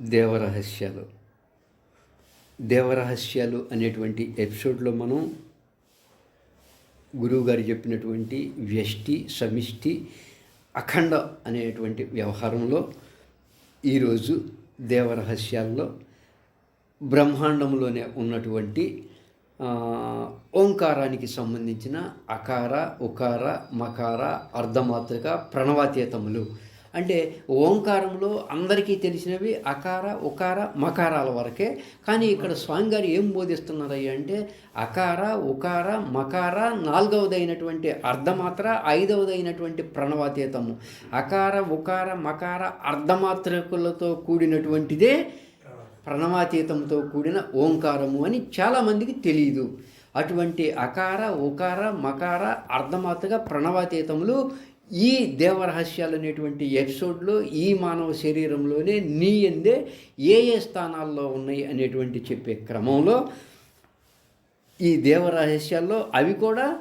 దేవరహస్యాలు. దేవరహస్యాలు అనేటువంటి ఎపిసోడ్లో మనం గురువుగారు చెప్పినటువంటి వ్యష్టి సమిష్టి అఖండ అనేటువంటి వ్యవహారంలో ఈరోజు దేవరహస్యాల్లో బ్రహ్మాండంలోనే ఉన్నటువంటి ఓంకారానికి సంబంధించిన అకార ఉకార మకార అర్ధమాత్రిక ప్రణవాతీతములు అంటే ఓంకారంలో అందరికీ తెలిసినవి అకార ఉకార మకారాల వరకే. కానీ ఇక్కడ స్వామి గారు ఏం బోధిస్తున్నారయ్య అంటే అకార ఉకార మకార నాలుగవదైనటువంటి అర్ధమాత్ర ఐదవదైనటువంటి ప్రణవాతీతము. అకార ఉకార మకార అర్ధమాత్రకులతో కూడినటువంటిదే ప్రణవాతీతంతో కూడిన ఓంకారము అని చాలామందికి తెలియదు అటువంటి అకార ఉకార మకార అర్ధమాత్రగా ప్రణవాతీతములు ఈ దేవరహస్యాలు అనేటువంటి ఎపిసోడ్లో ఈ మానవ శరీరంలోనే నీ ఎందే ఏ ఏ స్థానాల్లో ఉన్నాయి అనేటువంటి చెప్పే క్రమంలో ఈ దేవరహస్యాల్లో అవి కూడా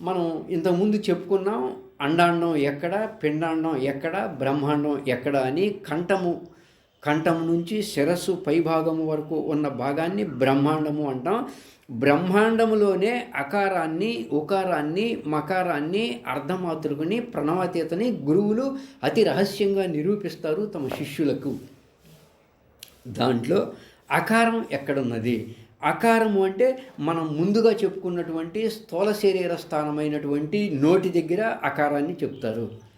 మనం ఇంతకుముందు చెప్పుకున్నాం అండాండం ఎక్కడ పిండాండం ఎక్కడ బ్రహ్మాండం ఎక్కడ అని కంఠము కంఠం నుంచి శిరస్సు పైభాగము వరకు ఉన్న భాగాన్ని బ్రహ్మాండము అంటాం. బ్రహ్మాండములోనే అకారాన్ని ఉకారాన్ని మకారాన్ని అర్ధమాతృకుని ప్రణవాతీతని గురువులు అతి రహస్యంగా నిరూపిస్తారు తమ శిష్యులకు. దాంట్లో అకారం ఎక్కడున్నది? అకారము అంటే మనం ముందుగా చెప్పుకున్నటువంటి స్థూల శరీర స్థానమైనటువంటి నోటి దగ్గర అకారాన్ని చెప్తారు.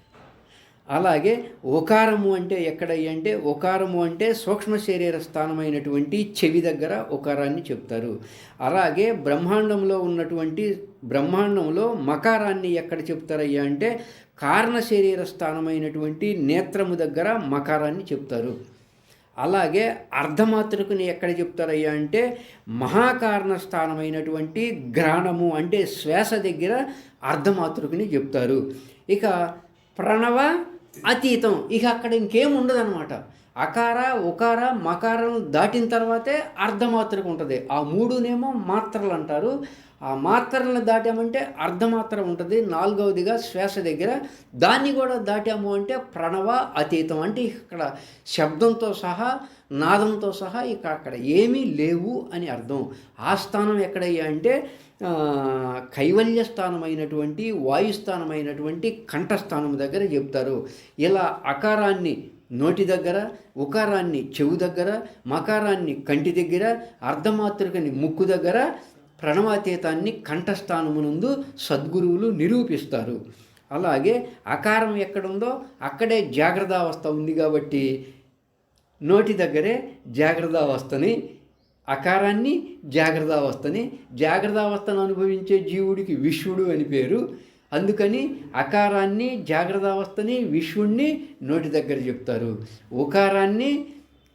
అలాగే ఒకారము అంటే ఎక్కడయ్య అంటే ఒకారము అంటే సూక్ష్మ శరీర స్థానమైనటువంటి చెవి దగ్గర ఒకారాన్ని చెప్తారు. అలాగే బ్రహ్మాండంలో ఉన్నటువంటి బ్రహ్మాండంలో మకారాన్ని ఎక్కడ చెప్తారయ్యా అంటే కారణ శరీర స్థానమైనటువంటి నేత్రము దగ్గర మకారాన్ని చెప్తారు. అలాగే అర్ధమాతృకని ఎక్కడ చెప్తారయ్యా అంటే మహాకారణ స్థానమైనటువంటి గ్రాణము అంటే శ్వాస దగ్గర అర్ధమాతృకని చెప్తారు. ఇక ప్రణవ అతీతం. ఇక అక్కడ ఇంకేం ఉండదన్నమాట. అకార ఉకార మకారం దాటిన తర్వాతే అర్ధమాత్రకు ఉంటుంది. ఆ మూడునేమో మాత్రలు అంటారు. ఆ మాత్రలను దాటామంటే అర్ధమాత్ర ఉంటుంది. నాలుగవదిగా శ్వాస దగ్గర. దాన్ని కూడా దాటాము అంటే ప్రణవ అతీతం అంటే ఇక్కడ శబ్దంతో సహా నాదంతో సహా ఇక అక్కడ ఏమీ లేవు అని అర్థం. ఆ స్థానం ఎక్కడయ్యా అంటే కైవల్య స్థానమైనటువంటి వాయుస్థానమైనటువంటి కంఠస్థానం దగ్గర చెప్తారు. ఇలా అకారాన్ని నోటి దగ్గర ఉకారాన్ని చెవు దగ్గర మకారాన్ని కంటి దగ్గర అర్ధమాతృకని ముక్కు దగ్గర ప్రణవాతీతాన్ని కంఠస్థానమునందు సద్గురువులు నిరూపిస్తారు. అలాగే అకారం ఎక్కడుందో అక్కడే జాగ్రత్తావస్థ ఉంది కాబట్టి నోటి దగ్గరే జాగ్రత్తావస్థని అకారాన్ని జాగ్రత్తావస్థని. జాగ్రత్తావస్థను అనుభవించే జీవుడికి విశ్వడు అని పేరు. అందుకని అకారాన్ని జాగ్రత్తావస్థని విశ్వణ్ణి నోటి దగ్గర చెప్తారు. ఉకారాన్ని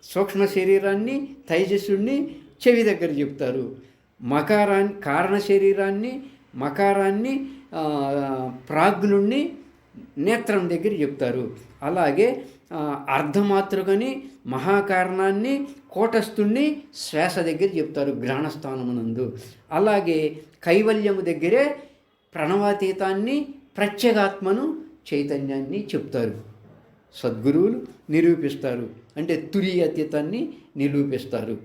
సూక్ష్మ శరీరాన్ని తైజస్సుణ్ణి చెవి దగ్గర చెప్తారు. మకారాన్ని కారణ శరీరాన్ని మకారాన్ని ప్రాజ్ఞుణ్ణి నేత్రం దగ్గర చెప్తారు. అలాగే అర్ధమాతృకని మహాకారణాన్ని కోటస్థుణ్ణి శ్వాస దగ్గర చెప్తారు గ్రహణస్థానమునందు అలాగే కైవల్యము దగ్గరే ప్రణవాతీతాన్ని ప్రత్యేగాత్మను చైతన్యాన్ని చెప్తారు. సద్గురువులు నిరూపిస్తారు. అంటే తురీయతీతాన్ని నిరూపిస్తారు.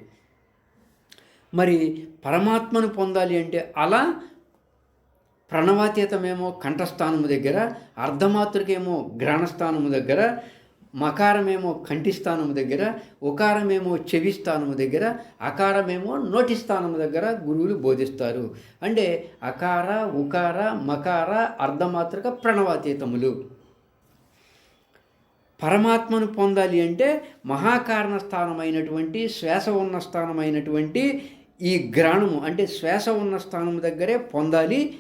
మరి పరమాత్మను పొందాలి అంటే అలా ప్రణవాతీతమేమో కంఠస్థానము దగ్గర అర్ధమాతృకేమో గ్రహణస్థానము దగ్గర మకారమేమో కంటి స్థానము దగ్గర ఉకారమేమో చెవి స్థానము దగ్గర అకారమేమో నోటి స్థానము దగ్గర గురువులు బోధిస్తారు. అంటే అకార ఉకార మకార అర్ధమాత్రక ప్రణవాతీతములు. పరమాత్మను పొందాలి అంటే మహాకారణ స్థానమైనటువంటి శ్వాస ఉన్న స్థానమైనటువంటి ఈ గ్రాణము అంటే శ్వాస ఉన్న స్థానం దగ్గరే పొందాలి.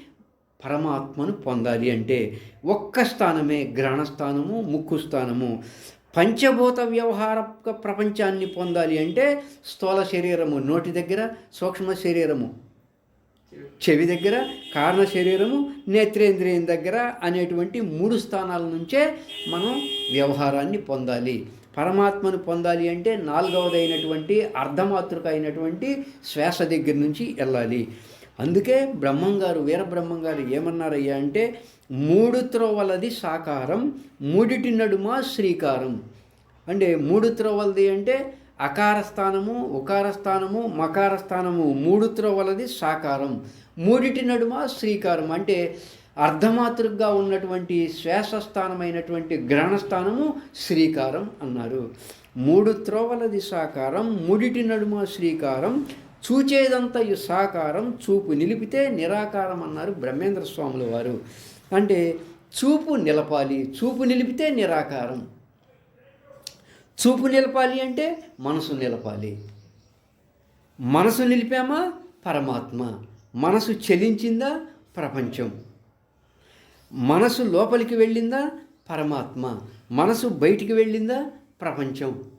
పరమాత్మను పొందాలి అంటే ఒక్క స్థానమే గ్రహణస్థానము ముక్కు స్థానము. పంచభూత వ్యవహార ప్రపంచాన్ని పొందాలి అంటే స్థూల శరీరము నోటి దగ్గర సూక్ష్మ శరీరము చెవి దగ్గర కారణ శరీరము నేత్రేంద్రియం దగ్గర అనేటువంటి మూడు స్థానాల నుంచే మనం వ్యవహారాన్ని పొందాలి. పరమాత్మను పొందాలి అంటే నాలుగవదైనటువంటి అర్ధమాతృక అయినటువంటి శ్వాస దగ్గర నుంచి వెళ్ళాలి. అందుకే బ్రహ్మం గారు వీరబ్రహ్మం గారు ఏమన్నారయ్యా అంటే మూడు త్రోవలది సాకారం మూడిటి నడుమ శ్రీకారం. అంటే మూడు త్రోవలది అంటే అకార స్థానము ఉకార స్థానము మకార స్థానము మూడు త్రోవలది సాకారం మూడిటి నడుమ శ్రీకారం. అంటే అర్ధమాతృగా ఉన్నటువంటి శ్వాసస్థానమైనటువంటి గ్రహణస్థానము శ్రీకారం అన్నారు. మూడు త్రోవలది సాకారం మూడిటి నడుమ శ్రీకారం చూచేదంతయు సాకారం చూపు నిలిపితే నిరాకారం అన్నారు బ్రహ్మేంద్ర స్వాముల వారు. అంటే చూపు నిలపాలి చూపు నిలిపితే నిరాకారం. చూపు నిలపాలి అంటే మనసు నిలపాలి. మనసు నిలిపామా? పరమాత్మ. మనసు చెలించిందా? ప్రపంచం. మనసు లోపలికి వెళ్ళిందా? పరమాత్మ. మనసు బయటికి వెళ్ళిందా? ప్రపంచం.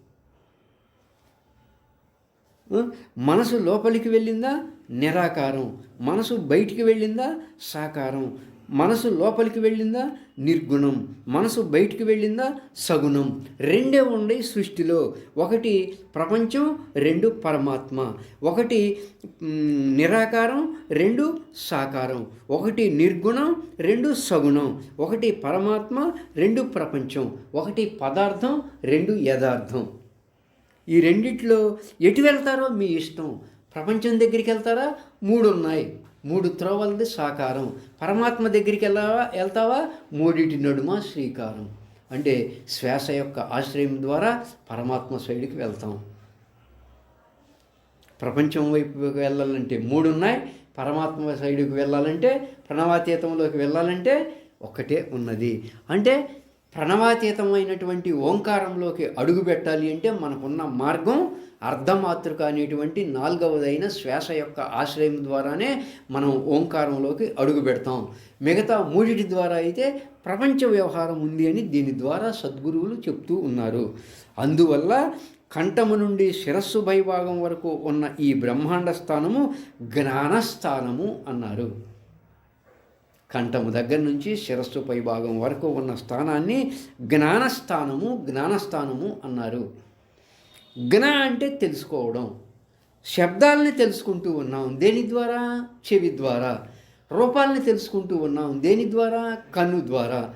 మనసు లోపలికి వెళ్ళిందా? నిరాకారం. మనసు బయటికి వెళ్ళిందా? సాకారం. మనసు లోపలికి వెళ్ళిందా? నిర్గుణం. మనసు బయటికి వెళ్ళిందా? సగుణం. రెండే ఉన్నాయి సృష్టిలో. ఒకటి ప్రపంచం రెండు పరమాత్మ. ఒకటి నిరాకారం రెండు సాకారం. ఒకటి నిర్గుణం రెండు సగుణం. ఒకటి పరమాత్మ రెండు ప్రపంచం. ఒకటి పదార్థం రెండు యథార్థం. ఈ రెండిట్లో ఎటు వెళ్తారో మీ ఇష్టం. ప్రపంచం దగ్గరికి వెళ్తారా? మూడు ఉన్నాయి మూడు త్రోవలది సాకారం. పరమాత్మ దగ్గరికి వెళ్ళావా? వెళ్తావా? మూడిటి నడుమ శ్రీకారం. అంటే శ్వాస యొక్క ఆశ్రయం ద్వారా పరమాత్మ సైడ్కి వెళ్తాం. ప్రపంచం వైపు వెళ్ళాలంటే మూడు ఉన్నాయి పరమాత్మ సైడుకు వెళ్ళాలంటే ప్రణవాతీతంలోకి వెళ్ళాలంటే ఒక్కటే ఉన్నది. అంటే ప్రణవాతీతమైనటువంటి ఓంకారంలోకి అడుగు పెట్టాలి అంటే మనకున్న మార్గం అర్ధమాతృక అనేటువంటి నాలుగవదైన శ్వాస యొక్క ఆశ్రయం ద్వారానే మనం ఓంకారంలోకి అడుగు పెడతాం. మిగతా మూడిటి ద్వారా అయితే ప్రపంచ వ్యవహారం ఉంది అని దీని ద్వారా సద్గురువులు చెప్తూ ఉన్నారు. అందువల్ల కంఠము నుండి శిరస్సు భైభాగం వరకు ఉన్న ఈ బ్రహ్మాండ స్థానము జ్ఞానస్థానము అన్నారు. కంఠము దగ్గర నుంచి శిరస్సు పై భాగం వరకు ఉన్న స్థానాన్ని జ్ఞానస్థానము జ్ఞానస్థానము అన్నారు. జ్ఞ అంటే తెలుసుకోవడం. శబ్దాలని తెలుసుకుంటూ ఉన్నాం. దేని ద్వారా? చెవి ద్వారా. రూపాలని తెలుసుకుంటూ ఉన్నాం. దేని ద్వారా? కన్ను ద్వారా.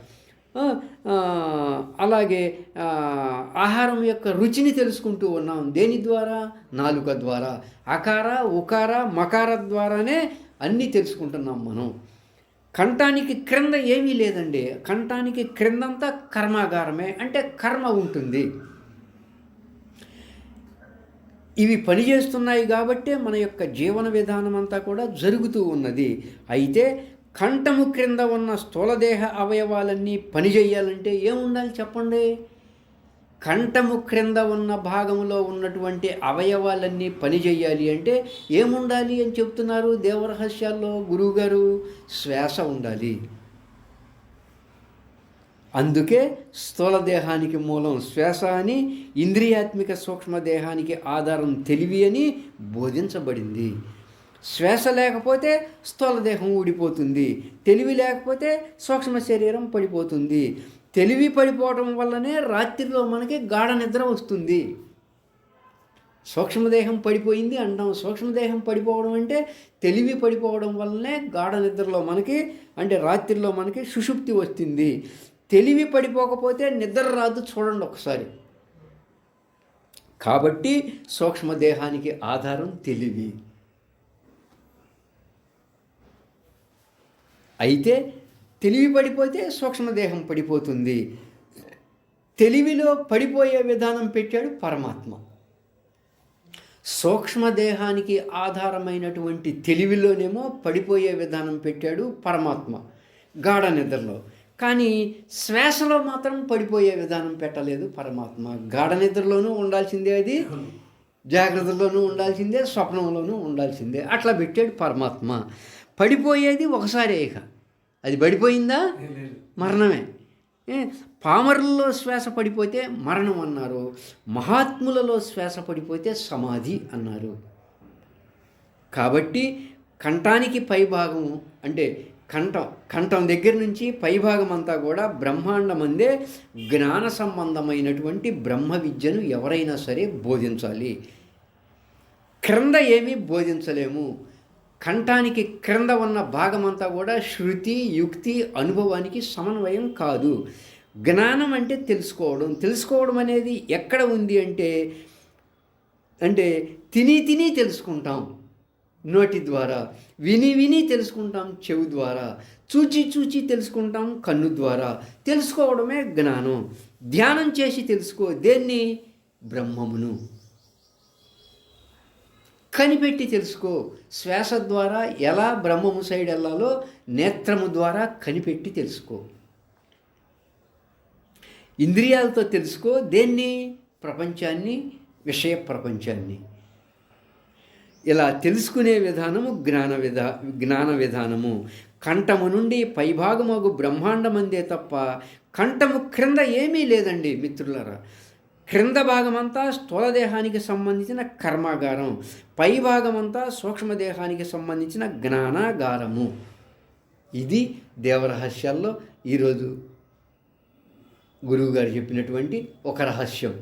అలాగే ఆహారం యొక్క రుచిని తెలుసుకుంటూ ఉన్నాం. దేని ద్వారా? నాలుక ద్వారా. అకార ఉకార మకార ద్వారానే అన్నీ తెలుసుకుంటున్నాం మనం. కంఠానికి క్రింద ఏమీ లేదండి. కంఠానికి క్రిందంతా కర్మాగారమే అంటే కర్మ ఉంటుంది. ఇవి పనిచేస్తున్నాయి కాబట్టే మన యొక్క జీవన విధానం అంతా కూడా జరుగుతూ ఉన్నది. అయితే కంఠము క్రింద ఉన్న స్థూలదేహ అవయవాలన్నీ పనిచేయాలంటే ఏముండాలి చెప్పండి? కంఠము క్రింద ఉన్న భాగంలో ఉన్నటువంటి అవయవాలన్నీ పనిచేయాలి అంటే ఏముండాలి అని చెప్తున్నారు దేవరహస్యాల్లో గురువుగారు? శ్వాస ఉండాలి. అందుకే స్థూల దేహానికి మూలం శ్వాస అని ఇంద్రియాత్మిక సూక్ష్మ దేహానికి ఆధారం తెలివి అని బోధించబడింది. శ్వాస లేకపోతే స్థూల దేహం ఊడిపోతుంది. తెలివి లేకపోతే సూక్ష్మ శరీరం పడిపోతుంది. తెలివి పడిపోవడం వల్లనే రాత్రిలో మనకి గాఢ నిద్ర వస్తుంది. సూక్ష్మదేహం పడిపోయింది అంటాం. సూక్ష్మదేహం పడిపోవడం అంటే తెలివి పడిపోవడం వల్లనే గాఢ నిద్రలో మనకి అంటే రాత్రిలో మనకి సుషుప్తి వస్తుంది. తెలివి పడిపోకపోతే నిద్ర రాదు చూడండి ఒకసారి. కాబట్టి సూక్ష్మదేహానికి ఆధారం తెలివి. అయితే తెలివి పడిపోతే సూక్ష్మదేహం పడిపోతుంది. తెలివిలో పడిపోయే విధానం పెట్టాడు పరమాత్మ. సూక్ష్మదేహానికి ఆధారమైనటువంటి తెలివిలోనేమో పడిపోయే విధానం పెట్టాడు పరమాత్మ గాఢ నిద్రలో. కానీ శ్వాసలో మాత్రం పడిపోయే విధానం పెట్టలేదు పరమాత్మ. గాఢ నిద్రలోనూ ఉండాల్సిందే అది. జాగ్రత్తలోనూ ఉండాల్సిందే స్వప్నంలోనూ ఉండాల్సిందే. అట్లా పెట్టాడు పరమాత్మ. పడిపోయేది ఒకసారి ఇక. అది పడిపోయిందా? మరణమే. పామరులలో శ్వాస పడిపోతే మరణం అన్నారు. మహాత్ములలో శ్వాస పడిపోతే సమాధి అన్నారు. కాబట్టి కంఠానికి పైభాగం అంటే కంఠం కంఠం దగ్గర నుంచి పైభాగం అంతా కూడా బ్రహ్మాండం అందే జ్ఞాన సంబంధమైనటువంటి బ్రహ్మ విద్యను ఎవరైనా సరే బోధించాలి. క్రింద ఏమీ బోధించలేము. కంఠానికి క్రింద ఉన్న భాగమంతా కూడా శృతి యుక్తి అనుభవానికి సమన్వయం కాదు. జ్ఞానం అంటే తెలుసుకోవడం. తెలుసుకోవడం అనేది ఎక్కడ ఉంది అంటే అంటే తిని తిని తెలుసుకుంటాం నోటి ద్వారా. విని విని తెలుసుకుంటాం చెవు ద్వారా. చూచి చూచి తెలుసుకుంటాం కన్ను ద్వారా. తెలుసుకోవడమే జ్ఞానం. ధ్యానం చేసి తెలుసుకో దేన్ని? బ్రహ్మమును. కనిపెట్టి తెలుసుకో. శ్వాస ద్వారా ఎలా బ్రహ్మము సైడ్ వెళ్ళాలో నేత్రము ద్వారా కనిపెట్టి తెలుసుకో. ఇంద్రియాలతో తెలుసుకో దేన్ని? ప్రపంచాన్ని విషయ ప్రపంచాన్ని. ఇలా తెలుసుకునే విధానము జ్ఞాన విధా జ్ఞాన విధానము. కంఠము నుండి పైభాగమగు బ్రహ్మాండమందే తప్ప కంఠము క్రింద ఏమీ లేదండి మిత్రులరా. క్రింద భాగమంతా స్థూలదేహానికి సంబంధించిన కర్మాగారం పై భాగమంతా సూక్ష్మదేహానికి సంబంధించిన జ్ఞానాగారము. ఇది దేవరహస్యాల్లో ఈరోజు గురువుగారు చెప్పినటువంటి ఒక రహస్యం.